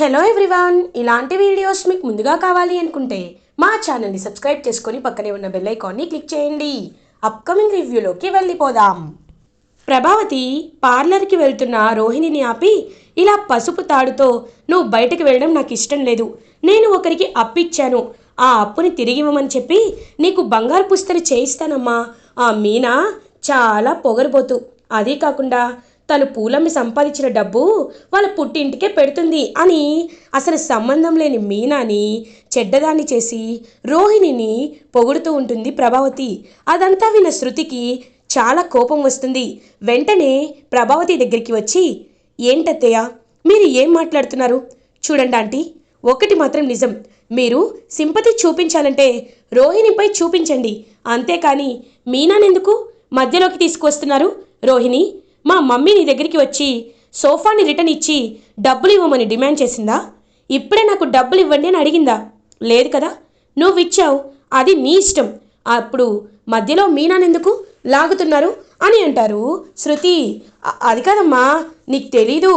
Hello everyone ఇలాంటి videos మీకు ముందుగా కావాలి అనుకుంటే మా ఛానల్ని సబ్స్క్రైబ్ చేసుకొని పక్కనే ఉన్న బెల్ ఐకాన్ని క్లిక్ చేయండి. అప్కమింగ్ రివ్యూలోకి వెళ్ళిపోదాం. ప్రభావతి పార్లర్కి వెళ్తున్న రోహిణిని ఆపి ఇలా పసుపు తాడుతో నువ్వు బయటకు వెళ్ళడం నాకు ఇష్టం లేదు. నేను ఒకరికి అప్పిచ్చాను ఆ అప్పుని తిరిగి ఇవ్వమని చెప్పి నీకు బంగారు పుస్తలు చేయిస్తానమ్మా. ఆ మీనా చాలా పొగరుబోతు. అదీ కాకుండా తను పూలమ్మి సంపాదించిన డబ్బు వాళ్ళ పుట్టింటికే పెడుతుంది అని అసలు సంబంధం లేని మీనాని చెడ్డదాన్ని చేసి రోహిణిని పొగుడుతూ ఉంటుంది ప్రభావతి. అదంతా విన్న శృతికి చాలా కోపం వస్తుంది. వెంటనే ప్రభావతి దగ్గరికి వచ్చి ఏంటత్తయ్య మీరు ఏం మాట్లాడుతున్నారు? చూడండి ఆంటీ ఒకటి మాత్రం నిజం. మీరు సింపతి చూపించాలంటే రోహిణిపై చూపించండి. అంతేకాని మీనానెందుకు మధ్యలోకి తీసుకొస్తున్నారు రోహిణి మా మమ్మీ నీ దగ్గరికి వచ్చి సోఫాని రిటర్న్ ఇచ్చి డబ్బులు ఇవ్వమని డిమాండ్ చేసిందా? ఇప్పుడే నాకు డబ్బులు ఇవ్వండి అని అడిగిందా? లేదు కదా. నువ్వు ఇచ్చావు. అది నీ ఇష్టం. అప్పుడు మధ్యలో మీనానెందుకు లాగుతున్నారు? అని అంటారు. శృతి అది కాదమ్మా నీకు తెలీదు.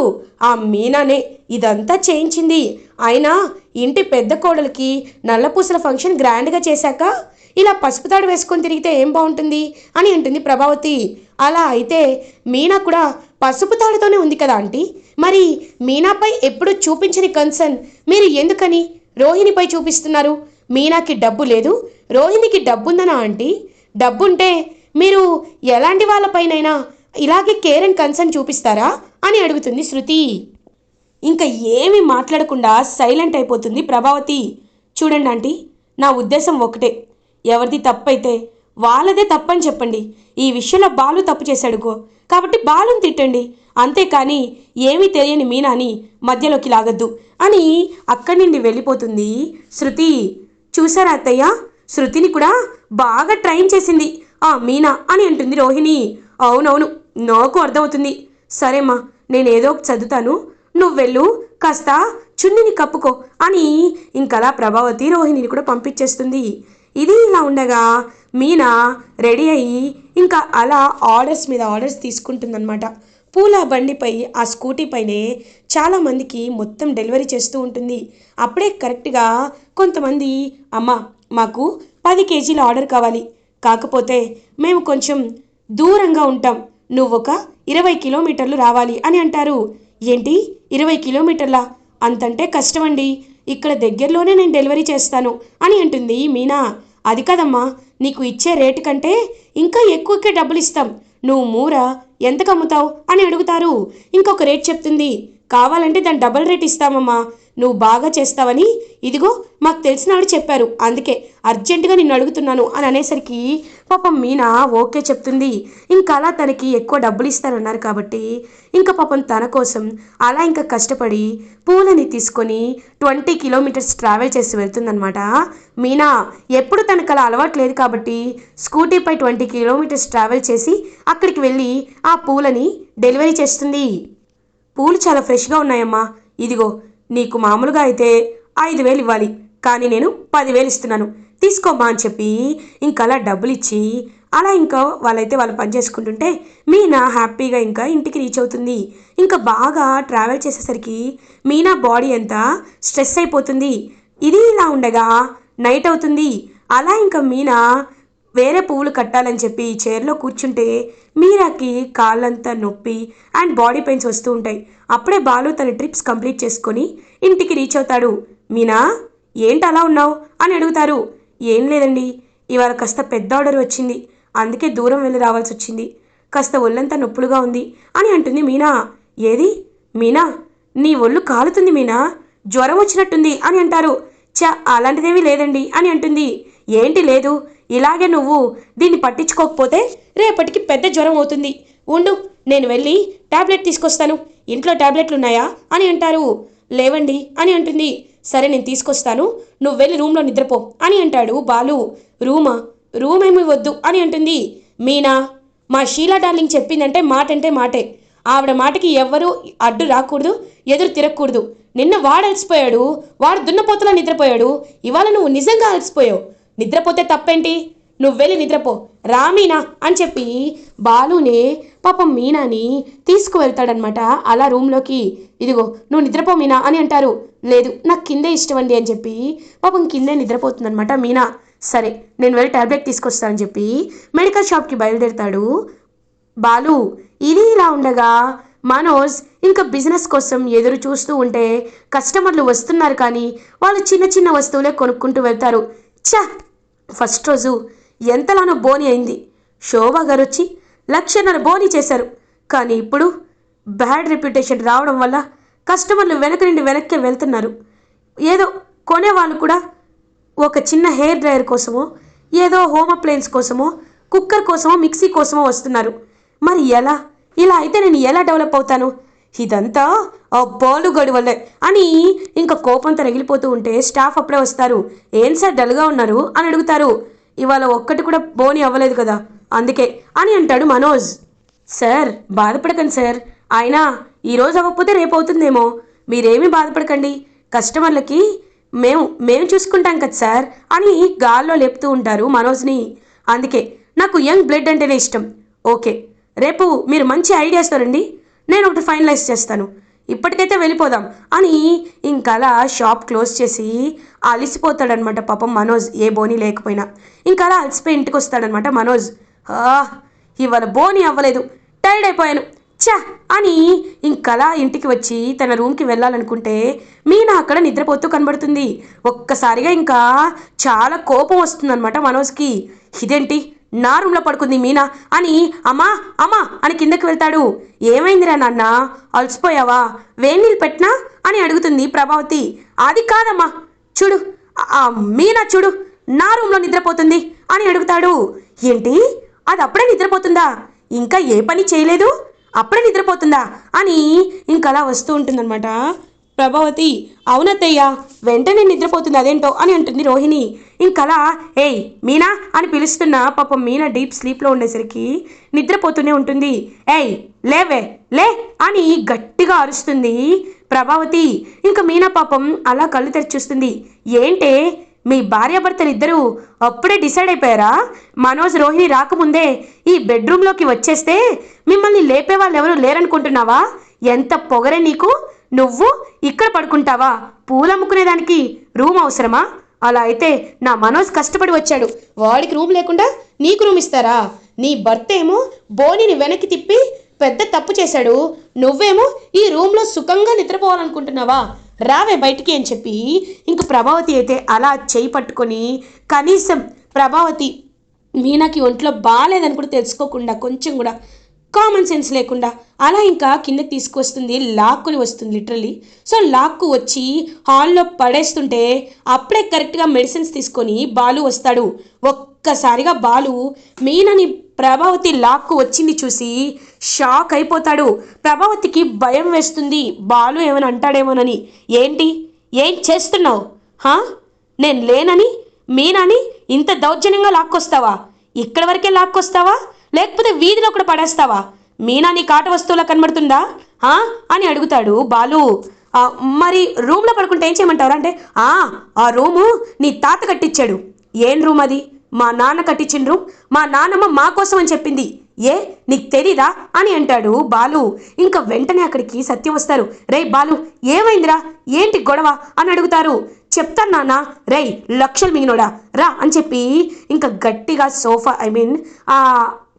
ఆ మీనానే ఇదంతా చేయించింది. అయినా ఇంటి పెద్ద కోడలికి నల్లపూసల ఫంక్షన్ గ్రాండ్గా చేశాక ఇలా పసుపు తాడు వేసుకొని తిరిగితే ఏం బాగుంటుంది అని అంటుంది ప్రభావతి. అలా అయితే మీనా కూడా పసుపు తాడుతోనే ఉంది కదా ఆంటీ. మరి మీనాపై ఎప్పుడు చూపించని కన్సర్న్ మీరు ఎందుకని రోహిణిపై చూపిస్తున్నారు? మీనాకి డబ్బు లేదు. రోహిణికి డబ్బుందనా ఆంటీ? డబ్బుంటే మీరు ఎలాంటి వాళ్ళపైనైనా ఇలాగే కేర్ అండ్ కన్సర్న్ చూపిస్తారా? అని అడుగుతుంది శృతి. ఇంకా ఏమీ మాట్లాడకుండా సైలెంట్ అయిపోతుంది ప్రభావతి. చూడండి ఆంటీ నా ఉద్దేశం ఒకటే ఎవరిది తప్పైతే వాళ్ళదే తప్పని చెప్పండి. ఈ విషయంలో బాలు తప్పు చేశాడుకో. కాబట్టి బాలుని తిట్టండి. అంతేకాని ఏమీ తెలియని మీనాని మధ్యలోకి లాగద్దు అని అక్కడి నుండి వెళ్ళిపోతుంది శృతి. చూసారా అత్తయ్య? శృతిని కూడా బాగా ట్రైన్ చేసింది. ఆ మీనా అని అంటుంది రోహిణి. అవునవును నాకు అర్థమవుతుంది. సరేమ్మా నేనేదో ఒకటి చదువుతాను. నువ్వు వెళ్ళు కాస్త చున్నిని కప్పుకో అని ఇంకలా ప్రభావతి రోహిణిని కూడా పంపించేస్తుంది. ఇది ఇలా ఉండగా మీనా రెడీ అయ్యి ఇంకా అలా ఆర్డర్స్ మీద ఆర్డర్స్ తీసుకుంటుందన్నమాట. పూల బండిపై ఆ స్కూటీ పైనే చాలామందికి మొత్తం డెలివరీ చేస్తూ ఉంటుంది. అప్పుడే కరెక్ట్గా కొంతమంది అమ్మ మాకు పది కేజీల ఆర్డర్ కావాలి. కాకపోతే మేము కొంచెం దూరంగా ఉంటాం. నువ్వు ఒక ఇరవై కిలోమీటర్లు రావాలి అని అంటారు. ఏంటి? ఇరవై కిలోమీటర్ల? అంతంటే కష్టమండి. ఇక్కడ దగ్గరలోనే నేను డెలివరీ చేస్తాను అని అంటుంది మీనా. అది కదమ్మా నీకు ఇచ్చే రేటు కంటే ఇంకా ఎక్కువకే డబ్బులు ఇస్తాం నువ్వు మూర? ఎంతకు అమ్ముతావు అని అడుగుతారు. ఇంకొక రేట్ చెప్తుంది. కావాలంటే దాని డబల్ రేట్ ఇస్తామమ్మా. నువ్వు బాగా చేస్తావని ఇదిగో మాకు తెలిసిన వాళ్ళు చెప్పారు. అందుకే అర్జెంటుగా నిన్ను అడుగుతున్నాను అని అనేసరికి పాపం మీనా ఓకే చెప్తుంది. ఇంకా అలా తనకి ఎక్కువ డబ్బులు ఇస్తారన్నారు కాబట్టి ఇంకా పాపం తన కోసం అలా ఇంకా కష్టపడి పూలని తీసుకొని ట్వంటీ కిలోమీటర్స్ ట్రావెల్ చేసి వెళ్తుందనమాట మీనా ఎప్పుడు తనకు అలా అలవాటు లేదు కాబట్టి స్కూటీపై ట్వంటీ కిలోమీటర్స్ ట్రావెల్ చేసి అక్కడికి వెళ్ళి ఆ పూలని డెలివరీ చేస్తుంది. పూలు చాలా ఫ్రెష్గా ఉన్నాయమ్మా. ఇదిగో నీకు మామూలుగా అయితే ఐదు వేలు ఇవ్వాలి కానీ నేను పదివేలు ఇస్తున్నాను. తీసుకోమ్మా అని చెప్పి ఇంకా అలా డబ్బులు ఇచ్చి అలా ఇంకా వాళ్ళైతే వాళ్ళు పని చేసుకుంటుంటే మీనా హ్యాపీగా ఇంకా ఇంటికి రీచ్ అవుతుంది. ఇంకా బాగా ట్రావెల్ చేసేసరికి మీనా బాడీ అంతా స్ట్రెస్ అయిపోతుంది. ఇది ఇలా ఉండగా నైట్ అవుతుంది. అలా ఇంకా మీనా వేరే పువ్వులు కట్టాలని చెప్పి చైర్లో కూర్చుంటే మీరాకి కాళ్ళంతా నొప్పి అండ్ బాడీ పెయిన్స్ వస్తూ ఉంటాయి. అప్పుడే బాలు తన ట్రిప్స్ కంప్లీట్ చేసుకొని ఇంటికి రీచ్ అవుతాడు. మీనా ఏంటి అలా ఉన్నావు? అని అడుగుతారు. ఏం లేదండి ఇవాళ కాస్త పెద్ద ఆర్డర్ వచ్చింది. అందుకే దూరం వెళ్ళి రావాల్సి వచ్చింది. కాస్త ఒళ్ళంతా నొప్పులుగా ఉంది అని అంటుంది మీనా. ఏది? మీనా నీ ఒళ్ళు కాలుతుంది మీనా? జ్వరం వచ్చినట్టుంది అని అంటారు. చ అలాంటిదేమీ లేదండి అని అంటుంది. ఏంటి లేదు ఇలాగే నువ్వు దీన్ని పట్టించుకోకపోతే రేపటికి పెద్ద జ్వరం అవుతుంది. ఉండు నేను వెళ్ళి ట్యాబ్లెట్ తీసుకొస్తాను. ఇంట్లో టాబ్లెట్లు ఉన్నాయా అని అంటారు. లేవండి అని అంటుంది. సరే నేను తీసుకొస్తాను. నువ్వు వెళ్ళి రూమ్లో నిద్రపో అని అంటాడు బాలు. రూమా? రూమ్ ఏమి వద్దు అని అంటుంది. మీనా? మా షీలా డార్లింగ్ చెప్పిందంటే మాట అంటే మాటే. ఆవిడ మాటకి ఎవ్వరూ అడ్డు రాకూడదు ఎదురు తిరగకూడదు. నిన్న వాడు అలసిపోయాడు వాడు దున్నపోతలా నిద్రపోయాడు. ఇవాళ నువ్వు నిజంగా అలసిపోయావు. నిద్రపోతే తప్పేంటి? నువ్వు వెళ్ళి నిద్రపో. రామీనా అని చెప్పి బాలునే పాపం మీనాని తీసుకువెళ్తాడనమాట అలా రూమ్లోకి ఇదిగో నువ్వు నిద్రపో మీనా అని అంటారు. లేదు నాకు కిందే ఇష్టం అండి అని చెప్పి పాపం కిందే నిద్రపోతుందనమాట మీనా. సరే నేను వెళ్ళి టాబ్లెట్ తీసుకొస్తానని చెప్పి మెడికల్ షాప్కి బయలుదేరుతాడు బాలు. ఇది ఇలా ఉండగా మనోజ్ ఇంకా బిజినెస్ కోసం ఎదురు చూస్తూ ఉంటే కస్టమర్లు వస్తున్నారు కానీ వాళ్ళు చిన్న చిన్న వస్తువులే కొనుక్కుంటూ వెళ్తారు. చ ఫస్ట్ రోజు ఎంతలానో బోని అయింది. శోభా గారు వచ్చి లక్షన్నర బోని చేశారు. కానీ ఇప్పుడు బ్యాడ్ రెప్యుటేషన్ రావడం వల్ల కస్టమర్లు వెనక నుండి వెనక్కి వెళ్తున్నారు. ఏదో కొనేవాళ్ళు కూడా ఒక చిన్న హెయిర్ డ్రైయర్ కోసమో ఏదో హోమ్ అప్లయన్స్ కోసమో కుక్కర్ కోసమో మిక్సీ కోసమో వస్తున్నారు. మరి ఎలా? ఇలా అయితే నేను ఎలా డెవలప్ అవుతాను? ఇదంతా ఆ బాలుగడి వల్లే అని ఇంకా కోపంతో రగిలిపోతూ ఉంటే స్టాఫ్ అప్పుడే వస్తారు. ఏం సార్ డల్గా ఉన్నారు? అని అడుగుతారు. ఇవాళ ఒక్కటి కూడా బోని అవ్వలేదు కదా? అందుకే అని అంటాడు మనోజ్. సార్ బాధపడకండి సార్. అయినా ఈరోజు అవ్వకపోతే రేపు అవుతుందేమో. మీరేమీ బాధపడకండి. కస్టమర్లకి మేము మేము చూసుకుంటాం కదా సార్? అని గాల్లో లేపుతూ ఉంటారు మనోజ్ని. అందుకే నాకు యంగ్ బ్లడ్ అంటేనే ఇష్టం. ఓకే రేపు మీరు మంచి ఐడియాస్ రండి. నేను ఒకటి ఫైనలైజ్ చేస్తాను. ఇప్పటికైతే వెళ్ళిపోదాం. అని ఇంకలా షాప్ క్లోజ్ చేసి అలిసిపోతాడనమాట పాపం మనోజ్. ఏ బోని లేకపోయినా. ఇంకలా అలసిపోయి ఇంటికి వస్తాడనమాట మనోజ్ ఇవాళ బోని అవ్వలేదు. టైర్డ్ అయిపోయాను. ఛా! అని ఇంకలా ఇంటికి వచ్చి తన రూమ్కి వెళ్ళాలనుకుంటే మీనా అక్కడ నిద్రపోతూ కనబడుతుంది. ఒక్కసారిగా ఇంకా చాలా కోపం వస్తుందన్నమాట మనోజ్కి. ఇదేంటి? నా రూమ్లో పడుకుంది మీనా అని అమ్మా అమ్మా అని కిందకి వెళ్తాడు. ఏమైందిరా నాన్న? అలసిపోయావా? వేడి పెట్టినా? అని అడుగుతుంది ప్రభావతి. అది కాదమ్మా. చూడు ఆ మీనా చూడు నా రూమ్లో నిద్రపోతుంది అని అడుగుతాడు. ఏంటి? అది అప్పుడే నిద్రపోతుందా? ఇంకా ఏ పని చేయలేదు? అప్పుడే నిద్రపోతుందా? అని ఇంకలా వస్తూ ఉంటుందన్నమాట. ప్రభావతి అవునత్తయ్య వెంటనే నిద్రపోతుంది అదేంటో అని అంటుంది రోహిణి. ఇంకలా ఏయ్ మీనా అని పిలుస్తున్న పాపం మీనా డీప్ స్లీప్లో ఉండేసరికి నిద్రపోతూనే ఉంటుంది. ఏయ్ లేవే లే అని గట్టిగా అరుస్తుంది ప్రభావతి. ఇంకా మీనా పాపం అలా కళ్ళు తెరిచూస్తుంది ఏంటే మీ భార్యాభర్తలిద్దరూ అప్పుడే డిసైడ్ అయిపోయారా? మనోజ్ రోహిణి రాకముందే ఈ బెడ్రూమ్లోకి వచ్చేస్తే మిమ్మల్ని లేపే వాళ్ళు ఎవరు లేరనుకుంటున్నావా? ఎంత పొగరే నీకు? నువ్వు ఇక్కడ పడుకుంటావా? పూలమ్ముకునేదానికి రూమ్ అవసరమా? అలా అయితే నా మనోజ్ కష్టపడి వచ్చాడు. వాడికి రూమ్ లేకుండా నీకు రూమ్ ఇస్తారా? నీ భర్త ఏమో బోనిని వెనక్కి తిప్పి పెద్ద తప్పు చేశాడు. నువ్వేమో ఈ రూమ్లో సుఖంగా నిద్రపోవాలనుకుంటున్నావా? రావే బయటికి అని చెప్పి ఇంక ప్రభావతి అయితే అలా చేయి పట్టుకొని కనీసం ప్రభావతి మీనాకి ఒంట్లో బాగాలేదని కూడా తెలుసుకోకుండా కొంచెం కూడా కామన్ సెన్స్ లేకుండా. అలా ఇంకా కిందకి తీసుకొస్తుంది లాక్కుని వస్తుంది లిటరలీ సో లాక్కు వచ్చి హాల్లో పడేస్తుంటే అప్పుడే కరెక్ట్గా మెడిసిన్స్ తీసుకొని బాలు వస్తాడు. ఒక్కసారిగా బాలు మీనని ప్రభావతి లాక్కు వచ్చింది చూసి షాక్ అయిపోతాడు. ప్రభావతికి భయం వేస్తుంది. బాలు ఏమని అంటాడేమోనని. ఏంటి? ఏం చేస్తున్నావు? హా? నేను లేనని? మీనని ఇంత దౌర్జన్యంగా లాక్కొస్తావా? ఇక్కడ వరకే లాక్కొస్తావా? లేకపోతే వీధిలో కూడా పడేస్తావా? మీనా నీ కాట వస్తువులా కనబడుతుందా? ఆ? అని అడుగుతాడు బాలు. మరి రూమ్లో పడుకుంటే ఏం చేయమంటారు అంటే "ఆ, ఆ రూము నీ తాత కట్టించాడు ఏం రూమ్ అది? మా నాన్న కట్టించిన రూమ్? మా నాన్నమ్మ మా కోసం అని చెప్పింది. ఏ? నీకు తెలీదా? అని అంటాడు బాలు. ఇంకా వెంటనే అక్కడికి సత్యం వస్తారు. రేయ్ బాలు ఏమైందిరా? ఏంటి గొడవ? అని అడుగుతారు. చెప్తాను నాన్న. రేయ్ లక్షలు మిగినోడా? రా అని చెప్పి ఇంకా గట్టిగా సోఫా ఐ మీన్ ఆ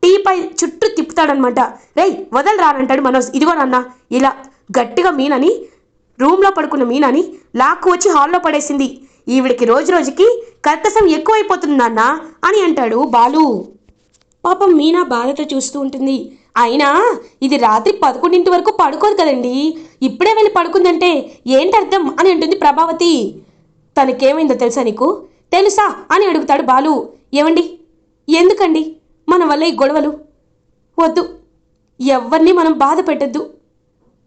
టీపై చుట్టూ తిప్పుతాడనమాట. రేయ్ వదలు రానంటాడు మనోజ్. ఇదిగో నాన్న ఇలా గట్టిగా మీనని రూమ్లో పడుకున్న మీనని లాక్కు వచ్చి హాల్లో పడేసింది. ఈవిడికి రోజు రోజుకి కర్కసం ఎక్కువైపోతుంది నాన్న అని అంటాడు బాలు. పాపం మీనా బాధతో చూస్తూ ఉంటుంది. అయినా ఇది రాత్రి పదకొండింటి వరకు పడుకోదు కదండి. ఇప్పుడే వెళ్ళి పడుకుందంటే ఏంటి అర్థం అని అంటుంది ప్రభావతి. తనకేమైందో తెలుసా నీకు? తెలుసా అని అడుగుతాడు బాలు. ఏమండి ఎందుకండి? మన వల్ల ఈ గొడవలు. వద్దు. ఎవరిని మనం బాధ పెట్టద్దు.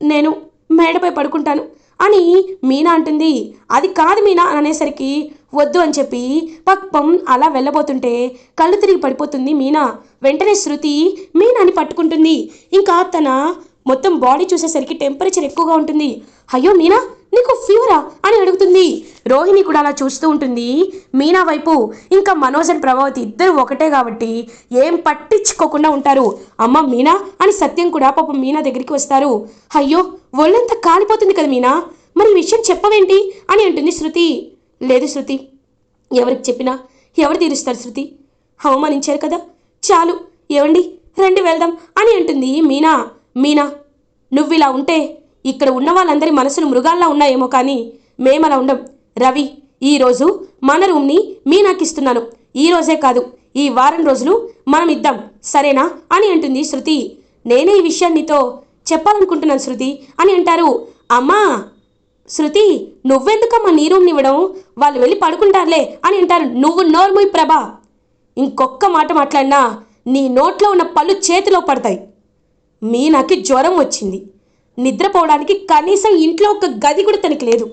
నేను మేడపై పడుకుంటాను. అని మీనా అంటుంది. అది కాదు మీనా అని అనేసరికి వద్దు అని చెప్పి పక్పం అలా వెళ్ళబోతుంటే కళ్ళు తిరిగి పడిపోతుంది మీనా. వెంటనే శృతి మీనాని పట్టుకుంటుంది. ఇంకా తన మొత్తం బాడీ చూసేసరికి టెంపరేచర్ ఎక్కువగా ఉంటుంది. అయ్యో మీనా నీకు ఫీవరా అని అడుగుతుంది. రోహిణి కూడా అలా చూస్తూ ఉంటుంది. మీనా వైపు ఇంకా మనోజ్ అండ్ ప్రభావతి ఇద్దరు ఒకటే కాబట్టి ఏం పట్టించుకోకుండా ఉంటారు. అమ్మ మీనా అని సత్యం కూడా పాపం మీనా దగ్గరికి వస్తారు. అయ్యో ఒళ్ళంతా కాలిపోతుంది కదా మీనా? మరి ఈ విషయం చెప్పవేంటి? అని అంటుంది శృతి. లేదు శృతి ఎవరికి చెప్పినా ఎవరు తీరుస్తారు శృతి? అవమానించారు కదా? చాలు ఏవండి? రండి వెళ్దాం అని అంటుంది మీనా. మీనా నువ్వు ఇలా ఉంటే ఇక్కడ ఉన్న వాళ్ళందరి మనసులు మృగాల్లా ఉన్నాయేమో కానీ మేమలా ఉండం. రవి ఈరోజు మన రూమ్ని మీనాకి ఇస్తున్నాను ఈ రోజే కాదు ఈ వారం రోజులు మనం ఇద్దాం సరేనా? అని అంటుంది శృతి. నేనే ఈ విషయాన్ని నీతో చెప్పాలనుకుంటున్నాను శృతి అని అంటారు. అమ్మా! శృతి నువ్వెందుకమ్మా నీ రూమ్ని ఇవ్వడం? వాళ్ళు వెళ్ళి పడుకుంటారులే అని అంటారు. నువ్వు నోర్ముయ్ ప్రభా! ఇంకొక్క మాట మాట్లాడినా నీ నోట్లో ఉన్న పళ్ళు చేతిలో పడతాయి. మీనాకి జ్వరం వచ్చింది. నిద్రపోవడానికి కనీసం ఇంట్లో ఒక గది కూడా తనకి లేదు.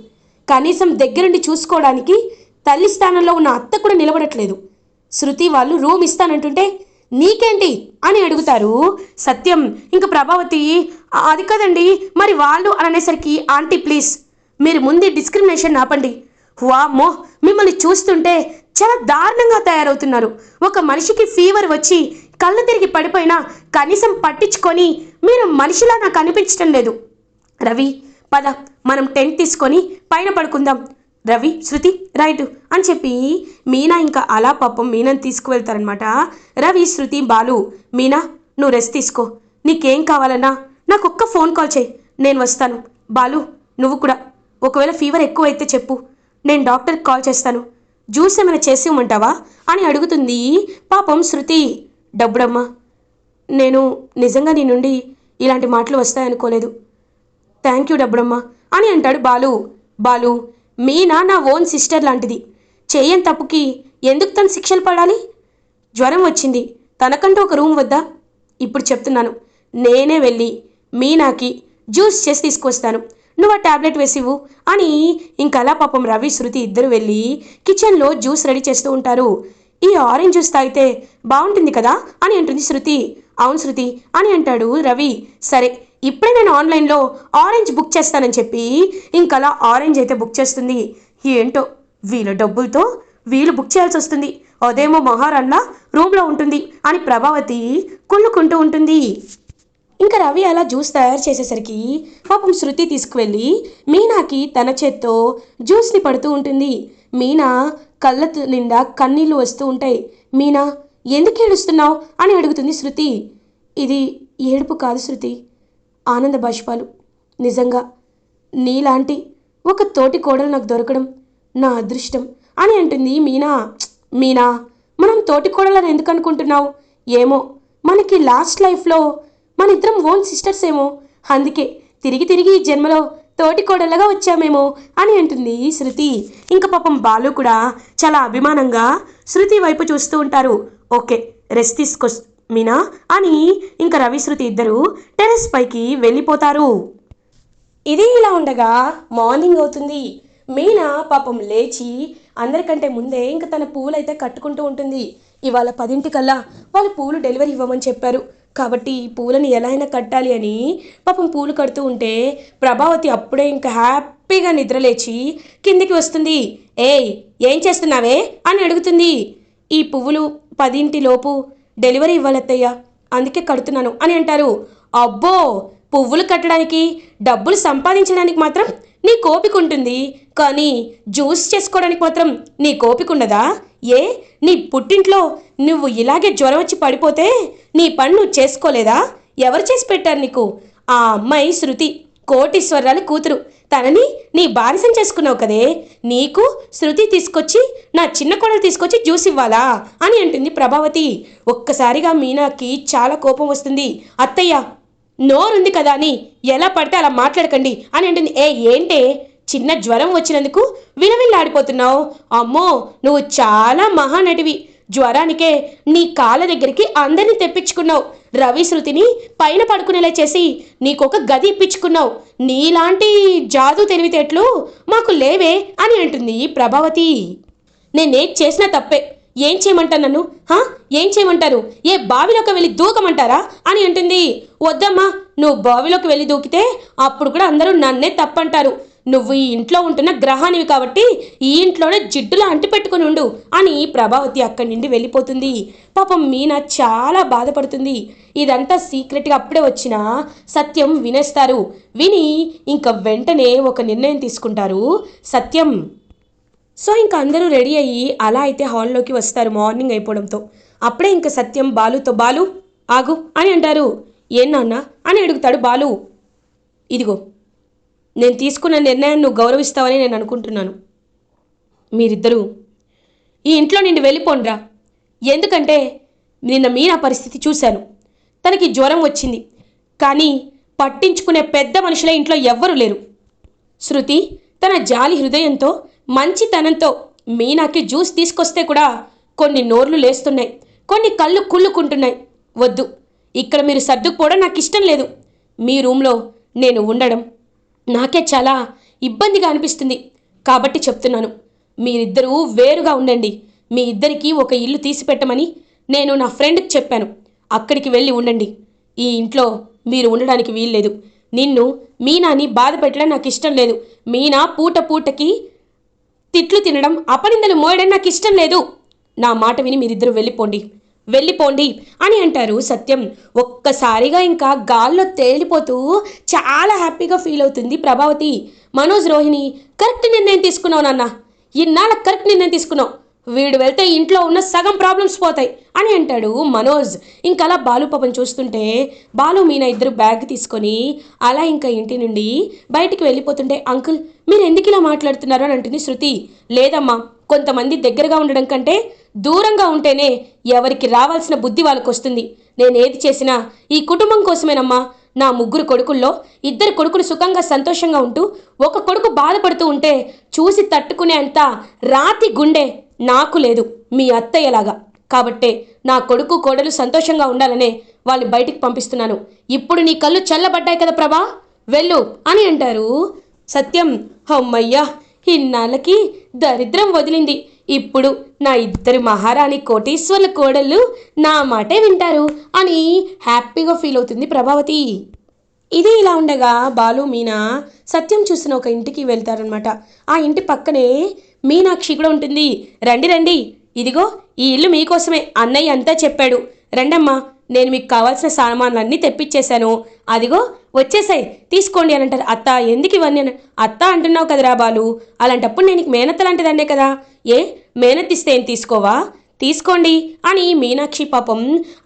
కనీసం దగ్గరుండి చూసుకోవడానికి తల్లి స్థానంలో ఉన్న అత్త కూడా నిలబడట్లేదు. శృతి వాళ్ళు రూమ్ ఇస్తానంటుంటే నీకేంటి? అని అడుగుతారు. సత్యం ఇంకా ప్రభావతి అది కదండి మరి వాళ్ళు అని అనేసరికి ఆంటీ ప్లీజ్ మీరు ముందు డిస్క్రిమినేషన్ ఆపండి. వామ్మో మిమ్మల్ని చూస్తుంటే చాలా దారుణంగా తయారవుతున్నారు. ఒక మనిషికి ఫీవర్ వచ్చి కళ్ళు తిరిగి పడిపోయినా కనీసం పట్టించుకొని మీరు మనిషిలా నాకు అనిపించడం లేదు. రవి పద మనం టెంట్ తీసుకొని పైన పడుకుందాం. రవి శృతి రైట్ అని చెప్పి మీనా ఇంకా అలా పాపం మీనాని తీసుకువెళ్తారనమాట రవి శృతి బాలు మీనా నువ్వు రెస్ట్ తీసుకో. నీకేం కావాలన్నా నాకు ఒక్క ఫోన్ కాల్ చేయి. నేను వస్తాను. బాలు నువ్వు కూడా. ఒకవేళ ఫీవర్ ఎక్కువైతే చెప్పు. నేను డాక్టర్కి కాల్ చేస్తాను. జ్యూస్ ఏమైనా చేసి ఇవ్వమంటావా? అని అడుగుతుంది పాపం శృతి. డబ్బుడమ్మా నేను నిజంగా నీ నుండి ఇలాంటి మాటలు వస్తాయనుకోలేదు. థ్యాంక్ యూ డబ్బుడమ్మా అని అంటాడు బాలు. బాలు మీనా నా ఓన్ సిస్టర్ లాంటిది. చేయని తప్పుకి ఎందుకు తను శిక్షలు పడాలి? జ్వరం వచ్చింది. తనకంటూ ఒక రూమ్ వద్దా? ఇప్పుడు చెప్తున్నాను. నేనే వెళ్ళి మీనాకి జ్యూస్ చేసి తీసుకొస్తాను నువ్వు ఆ ట్యాబ్లెట్ వేసివ్వు అని ఇంకలా పాపం రవి శృతి ఇద్దరు వెళ్ళి కిచెన్లో జ్యూస్ రెడీ చేస్తూ ఉంటారు. ఈ ఆరెంజ్ జ్యూస్ తాగితే బాగుంటుంది కదా అని అంటుంది శృతి. అవును శృతి అని అంటాడు రవి. సరే ఇప్పుడే నేను ఆన్లైన్లో ఆరెంజ్ బుక్ చేస్తానని చెప్పి ఇంకలా ఆరెంజ్ అయితే బుక్ చేస్తుంది. ఏంటో వీళ్ళ డబ్బులతో వీళ్ళు బుక్ చేయాల్సి వస్తుంది. అదేమో మహారాణ్లా రూమ్లో ఉంటుంది అని ప్రభావతి కుళ్ళుకుంటూ ఉంటుంది. ఇంకా రవి అలా జ్యూస్ తయారు చేసేసరికి పాపం శృతి తీసుకువెళ్ళి మీనాకి తన చేత్తో జ్యూస్ని పడుతూ ఉంటుంది. మీనా కళ్ళ నిండా కన్నీళ్ళు వస్తూ ఉంటాయి. మీనా ఎందుకు ఏడుస్తున్నావు? అని అడుగుతుంది శృతి. ఇది ఏడుపు కాదు శృతి. ఆనంద బాష్పాలు. నిజంగా నీలాంటి ఒక తోటి కోడలు నాకు దొరకడం నా అదృష్టం అని అంటుంది మీనా. మీనా మనం తోటి కోడలని ఎందుకు అనుకుంటున్నావు? ఏమో మనకి లాస్ట్ లైఫ్లో మన ఇద్దరం ఓన్ సిస్టర్స్ ఏమో అందుకే తిరిగి తిరిగి ఈ జన్మలో తోటి కోడళ్ళగా వచ్చామేమో అని అంటుంది శృతి. ఇంకా పాపం బాలు కూడా చాలా అభిమానంగా శృతి వైపు చూస్తూ ఉంటారు. ఓకే రెస్ట్ తీసుకొ మీనా అని ఇంకా రవి శృతి ఇద్దరు టెరెస్ పైకి వెళ్ళిపోతారు. ఇది ఇలా ఉండగా మార్నింగ్ అవుతుంది. మీనా పాపం లేచి అందరికంటే ముందే ఇంకా తన పూలు అయితే కట్టుకుంటూ ఉంటుంది. ఇవాళ పదింటికల్లా వాళ్ళు పూలు డెలివరీ ఇవ్వమని చెప్పారు. కాబట్టి ఈ పూలని ఎలా అయినా కట్టాలి అని పాపం పూలు కడుతూ ఉంటే ప్రభావతి అప్పుడే ఇంకా హ్యాపీగా నిద్రలేచి కిందికి వస్తుంది. ఏయ్ ఏం చేస్తున్నావే? అని అడుగుతుంది. ఈ పువ్వులు పదింటిలోపు డెలివరీ ఇవ్వాలత్తయ్య అందుకే కడుతున్నాను అని అంటారు. అబ్బో! పువ్వులు కట్టడానికి డబ్బులు సంపాదించడానికి మాత్రం నీ కోపిక ఉంటుంది కానీ జ్యూస్ చేసుకోవడానికి మాత్రం నీ కోపిక ఉండదా ఏ? నీ పుట్టింట్లో నువ్వు ఇలాగే జ్వరం వచ్చి పడిపోతే నీ పన్ను చేసుకోలేదా? ఎవరు చేసి పెట్టారు నీకు? ఆ అమ్మాయి శృతి కోటీశ్వరాల కూతురు. తనని నీ బానిసం చేసుకున్నావు కదే. నీకు శృతి తీసుకొచ్చి నా చిన్న కోడలు తీసుకొచ్చి జ్యూస్ ఇవ్వాలా? అని అంటుంది ప్రభావతి. ఒక్కసారిగా మీనాకి చాలా కోపం వస్తుంది. అత్తయ్య నోరుంది కదా అని ఎలా పడితే అలా మాట్లాడకండి అని అంటుంది. ఏ ఏంటే? చిన్న జ్వరం వచ్చినందుకు విలవిల్లాడిపోతున్నావు. అమ్మో నువ్వు చాలా మహానటివి. జ్వరానికే నీ కాళ్ళ దగ్గరికి అందరినీ తెప్పించుకున్నావు. రవి శృతిని పైన పడుకునేలా చేసి నీకొక గది ఇప్పించుకున్నావు. నీలాంటి జాదు తెలివితేటలు మాకు లేవే అని అంటుంది ప్రభావతి. నేనేం చేసినా తప్పే. ఏం చేయమంటారు నన్ను? హా? ఏం చేయమంటారు? ఏ బావిలోకి వెళ్ళి దూకమంటారా? అని అంటుంది. వద్దమ్మా నువ్వు బావిలోకి వెళ్ళి దూకితే అప్పుడు కూడా అందరూ నన్నే తప్పంటారు. నువ్వు ఈ ఇంట్లో ఉంటున్న గ్రహానివి కాబట్టి ఈ ఇంట్లోనే జిడ్డులో అంటిపెట్టుకుని ఉండు అని ప్రభావతి అక్కడి నుండి వెళ్ళిపోతుంది. పాపం మీనా చాలా బాధపడుతుంది. ఇదంతా సీక్రెట్గా అప్పుడే వచ్చిన సత్యం వినేస్తారు. విని ఇంకా వెంటనే ఒక నిర్ణయం తీసుకుంటారు. సత్యం సో ఇంకా అందరూ రెడీ అయ్యి అలా అయితే హాల్లోకి వస్తారు మార్నింగ్ అయిపోవడంతో. అప్పుడే ఇంకా సత్యం బాలుతో బాలు ఆగు అని అంటారు. ఏం నాన్న అని అడుగుతాడు బాలు. ఇదిగో నేను తీసుకున్న నిర్ణయాన్ని నువ్వు గౌరవిస్తావని నేను అనుకుంటున్నాను. మీరిద్దరూ ఈ ఇంట్లో నుండి వెళ్ళిపోండ్రా. ఎందుకంటే నిన్న మీనా పరిస్థితి చూశాను. తనకి జ్వరం వచ్చింది. కానీ పట్టించుకునే పెద్ద మనుషుల ఇంట్లో ఎవ్వరూ లేరు. శృతి తన జాలి హృదయంతో మంచితనంతో మీనాకి జ్యూస్ తీసుకొస్తే కూడా కొన్ని నోర్లు లేస్తున్నాయి. కొన్ని కళ్ళు కుళ్ళుకుంటున్నాయి. వద్దు. ఇక్కడ మీరు సర్దుకుపోవడం నాకు ఇష్టం లేదు. మీ రూమ్లో నేను ఉండడం నాకే చాలా ఇబ్బందిగా అనిపిస్తుంది. కాబట్టి చెప్తున్నాను. మీరిద్దరూ వేరుగా ఉండండి. మీ ఇద్దరికీ ఒక ఇల్లు తీసి పెట్టమని నేను నా ఫ్రెండ్కి చెప్పాను. అక్కడికి వెళ్ళి ఉండండి. ఈ ఇంట్లో మీరు ఉండడానికి వీల్లేదు. నిన్ను మీనాని బాధ పెట్టడం నాకు ఇష్టం లేదు. మీనా పూట పూటకి తిట్లు తినడం అపనిందలు మోయడం నాకు ఇష్టం లేదు. నా మాట విని మీరిద్దరూ వెళ్ళిపోండి. వెళ్ళిపోండి అని అంటారు సత్యం. ఒక్కసారిగా ఇంకా గాల్లో తేలిపోతూ చాలా హ్యాపీగా ఫీల్ అవుతుంది ప్రభావతి. మనోజ్ రోహిణి కరెక్ట్ నిర్ణయం తీసుకున్నావు నాన్న. ఇన్నాళ్ళ కరెక్ట్ నిర్ణయం తీసుకున్నావు. వీడు వెళ్తే ఇంట్లో ఉన్న సగం ప్రాబ్లమ్స్ పోతాయి. అని అంటాడు మనోజ్. ఇంకలా అలా బాలు పాపం చూస్తుంటే బాలు మీనా ఇద్దరు బ్యాగ్ తీసుకొని అలా ఇంకా ఇంటి నుండి బయటికి వెళ్ళిపోతుంటే అంకుల్ మీరు ఎందుకు ఇలా మాట్లాడుతున్నారు? అని అంటుంది శృతి. లేదమ్మా కొంతమంది దగ్గరగా ఉండడం కంటే దూరంగా ఉంటేనే ఎవరికి రావాల్సిన బుద్ధి వాళ్ళకు వస్తుంది నేను ఏది చేసినా ఈ కుటుంబం కోసమేనమ్మా. నా ముగ్గురు కొడుకుల్లో ఇద్దరు కొడుకులు సుఖంగా సంతోషంగా ఉంటూ ఒక కొడుకు బాధపడుతూ ఉంటే చూసి తట్టుకునే అంత రాతి గుండె నాకు లేదు మీ అత్తయ్యలాగా. కాబట్టే నా కొడుకు కోడలు సంతోషంగా ఉండాలనే వాళ్ళు బయటికి పంపిస్తున్నాను. ఇప్పుడు నీ కళ్ళు చల్లబడ్డాయి కదా ప్రభా? వెళ్ళు అని అంటారు. సత్యం హమ్మయ్యా ఇన్నాళ్ళకి దరిద్రం వదిలింది. ఇప్పుడు నా ఇద్దరు మహారాణి కోటీశ్వర్ల కోడళ్ళు నా మాటే వింటారు అని హ్యాపీగా ఫీల్ అవుతుంది ప్రభావతి. ఇది ఇలా ఉండగా బాలు మీనా సత్యం చూసిన ఒక ఇంటికి వెళ్తారనమాట ఆ ఇంటి పక్కనే మీనాక్షి కూడా ఉంటుంది. రండి రండి. ఇదిగో ఈ ఇల్లు మీకోసమే. అన్నయ్య అంతా చెప్పాడు. రండమ్మా నేను మీకు కావాల్సిన సామాన్లన్నీ తెప్పించేశాను అదిగో వచ్చేసాయి. తీసుకోండి అని అంటారు. అత్త ఎందుకు ఇవన్నీ అని? అత్త అంటున్నావు కదరా బాలు. అలాంటప్పుడు నేను మేనత్త లాంటిదన్నే కదా. ఏ? మేనత్తిస్తే ఏం తీసుకోవా? తీసుకోండి అని మీనాక్షి పాపం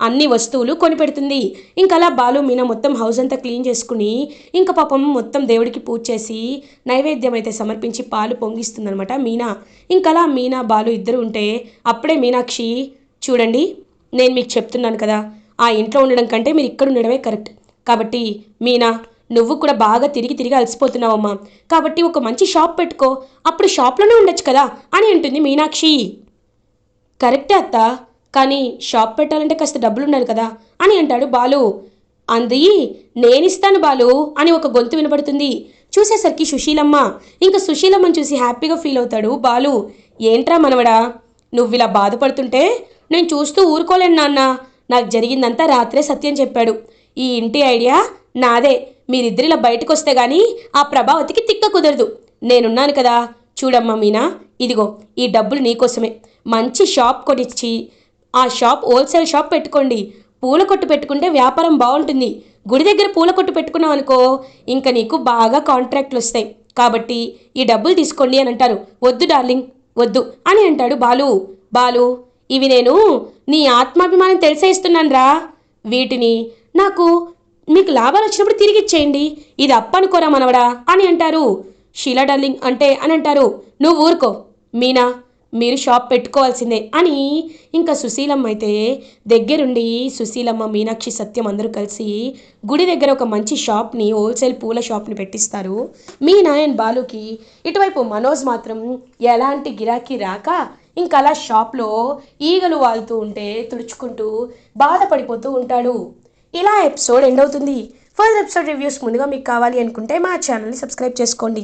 అన్ని వస్తువులు కొనిపెడుతుంది. ఇంకా అలా బాలు మీనా మొత్తం హౌస్ అంతా క్లీన్ చేసుకుని ఇంకా పాపం మొత్తం దేవుడికి పూజ చేసి నైవేద్యం అయితే సమర్పించి పాలు పొంగిస్తుందనమాట మీనా. ఇంకా అలా మీనా బాలు ఇద్దరు ఉంటే అప్పుడే మీనాక్షి చూడండి నేను మీకు చెప్తున్నాను కదా ఆ ఇంట్లో ఉండడం కంటే మీరు ఇక్కడ ఉండడమే కరెక్ట్. కాబట్టి మీనా నువ్వు కూడా బాగా తిరిగి తిరిగి అలసిపోతున్నావమ్మా. కాబట్టి ఒక మంచి షాప్ పెట్టుకో. అప్పుడు షాప్లోనే ఉండొచ్చు కదా అని అంటుంది మీనాక్షి. కరెక్టే అత్త కానీ షాప్ పెట్టాలంటే కాస్త డబ్బులు ఉండాలి కదా అని అంటాడు బాలు. అంది నేనిస్తాను బాలు అని ఒక గొంతు వినపడుతుంది చూసేసరికి సుశీలమ్మ ఇంకా సుశీలమ్మని చూసి హ్యాపీగా ఫీల్ అవుతాడు బాలు. ఏంట్రా మనవడా నువ్వు ఇలా బాధపడుతుంటే నేను చూస్తూ ఊరుకోలేను నాన్న. నాకు జరిగిందంతా రాత్రే సత్యం చెప్పాడు. ఈ ఇంటి ఐడియా నాదే. మీరిద్దరిలా బయటకు వస్తే గానీ ఆ ప్రభావతికి తిక్క కుదరదు. నేనున్నాను కదా చూడమ్మా మీనా ఇదిగో ఈ డబ్బులు నీకోసమే. మంచి షాప్ కొనిచ్చి ఆ షాప్ హోల్సేల్ షాప్ పెట్టుకోండి. పూల కొట్టు పెట్టుకుంటే వ్యాపారం బాగుంటుంది. గుడి దగ్గర పూల కొట్టు పెట్టుకున్నావు అనుకో ఇంకా నీకు బాగా కాంట్రాక్ట్లు వస్తాయి. కాబట్టి ఈ డబ్బులు తీసుకోండి అని అంటారు. వద్దు డార్లింగ్ వద్దు అని అంటాడు బాలు. బాలు ఇవి నేను నీ ఆత్మాభిమానం తెలిసే ఇస్తున్నాను రా వీటిని నాకు మీకు లాభాలు వచ్చినప్పుడు తిరిగి ఇచ్చేయండి. ఇది అప్పనుకోరా మనవడా అని అంటారు. షీలా డార్లింగ్ అంటే అని అంటారు. నువ్వు ఊరుకో. మీనా మీరు షాప్ పెట్టుకోవాల్సిందే అని ఇంకా సుశీలమ్మ అయితే దగ్గరుండి సుశీలమ్మ మీనాక్షి సత్యం అందరూ కలిసి గుడి దగ్గర ఒక మంచి షాప్ని హోల్సేల్ పూల షాప్ని పెట్టిస్తారు. మీనా అండ్ బాలుకి ఇటువైపు మనోజ్ మాత్రం ఎలాంటి గిరాకీ రాక ఇంకా అలా షాప్లో ఈగలు వాలుతూ ఉంటే తుడుచుకుంటూ బాధపడిపోతూ ఉంటాడు. ఇలా ఎపిసోడ్ ఎండ్ అవుతుంది. ఫర్దర్ ఎపిసోడ్ రివ్యూస్ ముందుగా మీకు కావాలి అనుకుంటే మా ఛానల్ని సబ్స్క్రైబ్ చేసుకోండి.